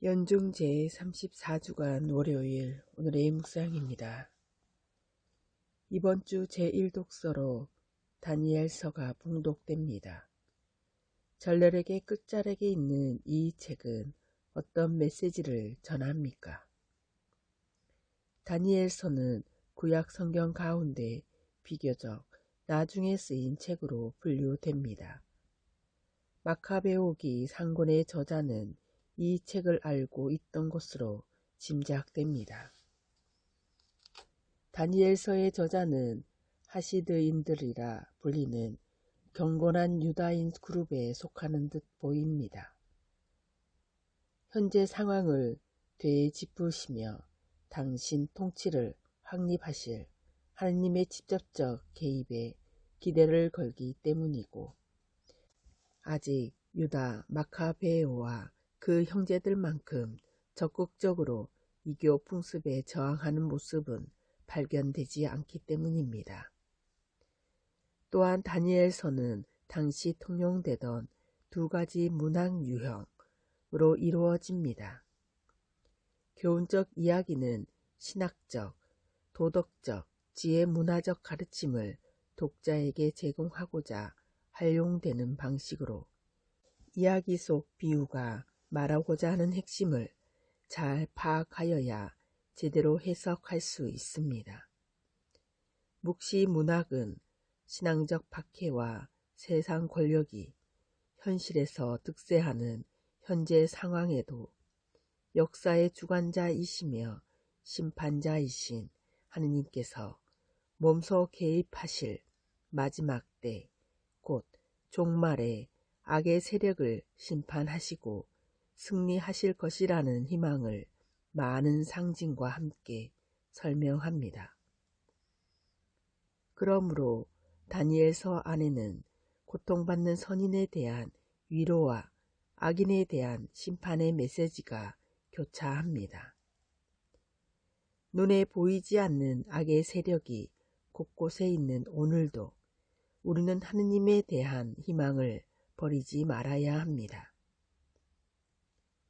연중 제34주간 월요일 오늘의 묵상입니다. 이번 주 제1독서로 다니엘서가 봉독됩니다. 전ler에게 끝자락에 있는 이 책은 어떤 메시지를 전합니까? 다니엘서는 구약 성경 가운데 비교적 나중에 쓰인 책으로 분류됩니다. 마카베오기 상권의 저자는 이 책을 알고 있던 것으로 짐작됩니다. 다니엘서의 저자는 하시드인들이라 불리는 경건한 유다인 그룹에 속하는 듯 보입니다. 현재 상황을 되짚으시며 당신 통치를 확립하실 하느님의 직접적 개입에 기대를 걸기 때문이고 아직 유다 마카베오와 그 형제들만큼 적극적으로 이교 풍습에 저항하는 모습은 발견되지 않기 때문입니다. 또한 다니엘서는 당시 통용되던 두 가지 문학 유형으로 이루어집니다. 교훈적 이야기는 신학적, 도덕적, 지혜 문화적 가르침을 독자에게 제공하고자 활용되는 방식으로 이야기 속 비유가 말하고자 하는 핵심을 잘 파악하여야 제대로 해석할 수 있습니다. 묵시 문학은 신앙적 박해와 세상 권력이 현실에서 득세하는 현재 상황에도 역사의 주관자이시며 심판자이신 하느님께서 몸소 개입하실 마지막 때, 곧 종말에 악의 세력을 심판하시고 승리하실 것이라는 희망을 많은 상징과 함께 설명합니다. 그러므로 다니엘서 안에는 고통받는 선인에 대한 위로와 악인에 대한 심판의 메시지가 교차합니다. 눈에 보이지 않는 악의 세력이 곳곳에 있는 오늘도 우리는 하느님에 대한 희망을 버리지 말아야 합니다.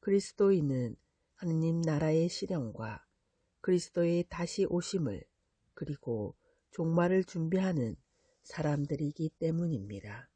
그리스도인은 하느님 나라의 실현과 그리스도의 다시 오심을 그리고 종말을 준비하는 사람들이기 때문입니다.